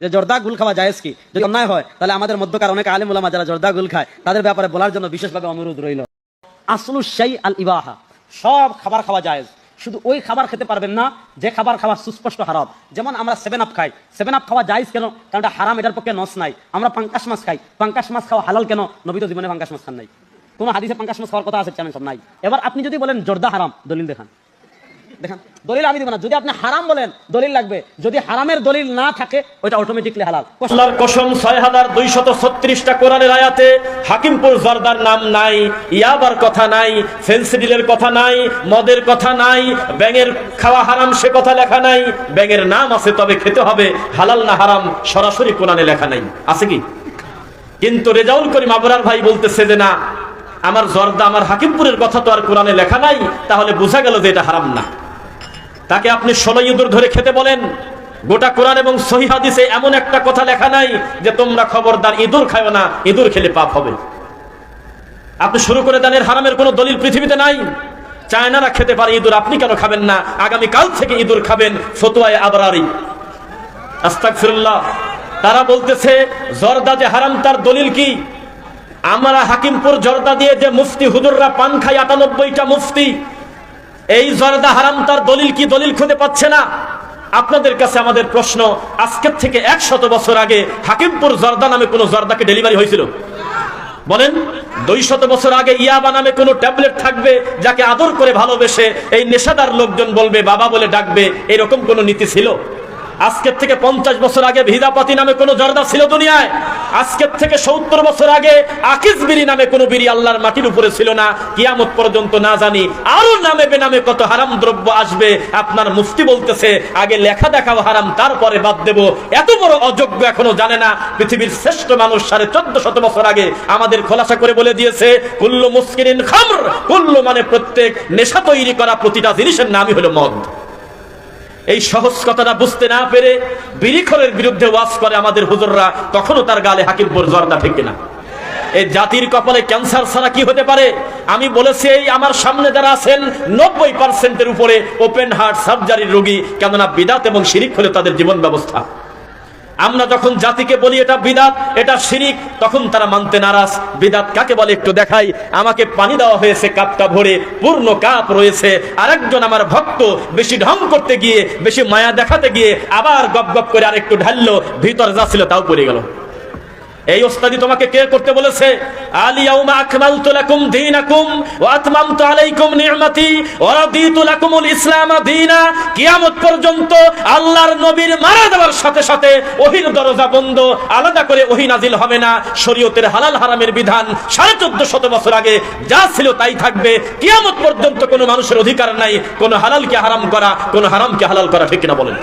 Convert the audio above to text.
যে জর্দা গুল খাওয়া যায় কি? যদি অন্যায় হয়, তাহলে আমাদের মধ্যকার অনেক আলিম ওলামা যারা জর্দা গুল খায়, তাদের ব্যাপারে বলার জন্য বিশেষভাবে অনুরোধ রইল। আসলু সেই আল ইবাহা, সব খাবার খাওয়া যায় শুধু ওই খাবার খেতে পারবেন না, যে খাবার খাওয়া সুস্পষ্ট হারাম। যেমন আমরা সেভেন আপ খাই। সেভেন আপ খাওয়া যায় কেন? কারণ এটা হারাম, এটার পক্ষে নস নাই। আমরা পাঙ্কাশ মাছ খাই। পাঙ্কাশ মাছ খাওয়া হালাল কেন? নবী তো জীবনে পাঙ্কাশ মাছ খান নাই। কোনো হাদিসে পাঙ্কাশ মাছ খাওয়ার কথা আছে চ্যানেল সব নাই। এবার আপনি যদি বলেন জর্দা হারাম, দলিল দেখান। দেখেন, দলিল আমি দিব না। যদি আপনি হারাম বলেন, দলিল লাগবে। যদি হারামের দলিল না থাকে, ওইটা অটোমেটিকলি হালাল। আল্লাহর কসম ছয় হাজার দুইশত ছত্রিশটা কোরআনের আয়াতে হাকিমপুর জর্দার নাম নাই, ইয়াবার কথা নাই, ফেন্সিডিলের কথা নাই, মদের কথা নাই, ব্যাঙের খাওয়া হারাম সে কথা লেখা নাই, ব্যাঙের নাম আছে তবে খেতে হবে, হালাল না হারাম সরাসরি কোরআনে লেখা নাই। আছে কি? কিন্তু রেজাউল করিম আবরার ভাই বলতেছে যে না, আমার জর্দা, আমার হাকিমপুরের কথা তো আর কোরআনে লেখা নাই, তাহলে বোঝা গেল যে এটা হারাম না। তাকে আপনি ষোলো ইঁদুর ধরে খেতে বলেন। গোটা কোরআন এবং সহি হাদিসে এমন একটা কথা লেখা নাই যে তোমরা খবরদার ইঁদুর খাও না, ইঁদুর খেলে পাপ হবে। আপনি শুরু করে দেন, এর হারামের কোনো দলিল পৃথিবীতে নাই। চায়নারা খেতে পারে ইঁদুর, আপনি কেন খাবেন না? আগামী কাল থেকে ইঁদুর খাবেন, ফতুয়ায় আবরারি আস্তাগফিরুল্লাহ। তারা বলতেছে, জর্দা যে হারাম, তার দলিল কি? আমরা হাকিমপুর জর্দা দিয়ে যে মুফতি হুদুররা পান খাই আটানব্বইটা মুফতি এই জর্দা হারাম তার দলিল কি দলিল খুঁজে পাচ্ছে না? আপনাদের কাছে আমাদের প্রশ্ন, আজকের থেকে একশত বছর আগে হাকিমপুর জর্দা নামে কোনো জর্দাকে ডেলিভারি হয়েছিল? বলেন দুই শত বছর আগে ইয়াবা নামে কোনো ট্যাবলেট থাকবে যাকে আদর করে ভালোবেসে এই নেশাদার লোকজন বলবে, বাবা বলে ডাকবে, এরকম কোনো নীতি ছিল? আজকের থেকে পঞ্চাশ বছর আগে ভিদাপাতি নামে কোনো জর্দা ছিল দুনিয়ায়। আজকের থেকে সত্তর বছর আগে আকিস বিড়ি নামে কোনো বিড়ি আল্লাহর মাটির উপরে ছিল না। কিয়ামত পর্যন্ত না জানি আরও নামে বেনামে কত হারাম দ্রব্য আসবে। আপনার মুফতি বলতেছে, আগে লেখা দেখাও হারাম, তারপরে বাদ দেব। এত বড় অযোগ্য এখনও জানে না। পৃথিবীর শ্রেষ্ঠ মানুষ সাড়ে চোদ্দ শত বছর আগে আমাদের খোলাসা করে বলে দিয়েছে, কুল্লু মুস্কিরিন খামর। কুল্লু মানে প্রত্যেক নেশা তৈরি করা প্রতিটা জিনিসের নামই হলো মদ। এই সহজ কথাটা বুঝতে না পেরে বিরিখরের বিরুদ্ধে ওয়াজ করে আমাদের হুজুররা, তখনও তার গালে হাকিমপুর জর্দা ঠিক না এই জাতির কপালে ক্যান্সার ছাড়া কি হতে পারে? আমি বলেছি, এই আমার সামনে যারা আছেন, নব্বই পার্সেন্টের উপরে ওপেন হার্ট সার্জারির রোগী, কেননা বিদাত এবং শিরিক হলে তাদের জীবন ব্যবস্থা। আমরা যখন জাতিকে বলি এটা বিদাত, এটা শিরিক, তখন তারা মানতে নারাজ। বিদাত কাকে বলে একটু দেখাই। আমাকে পানি দেওয়া হয়েছে, কাপটা ভরে, পূর্ণ কাপ রয়েছে। আরেকজন আমার ভক্ত বেশি ঢং করতে গিয়ে, বেশি মায়া দেখাতে গিয়ে আবার গপ গপ করে আরেকটু ঢাললো, ভিতরে যা ছিল তাও পড়ে গেল। এই ওস্তাদি তোমাকে কে করতে বলেছে? আলিয়াউমা আলাইকুম ইসলাম কিয়ামত পর্যন্ত আল্লাহর নবীর মারা সাথে সাথে দরজা বন্ধ। আলাদা করে হবে না। হালাল হারামের বিধান বছর আগে যা ছিল তাই থাকবে। কিয়ামত পর্যন্ত কোনো মানুষের অধিকার নাই। কোনো হালালকে হারাম করা, কোনো হারামকে হালাল করা ঠিক কিনা বলেন।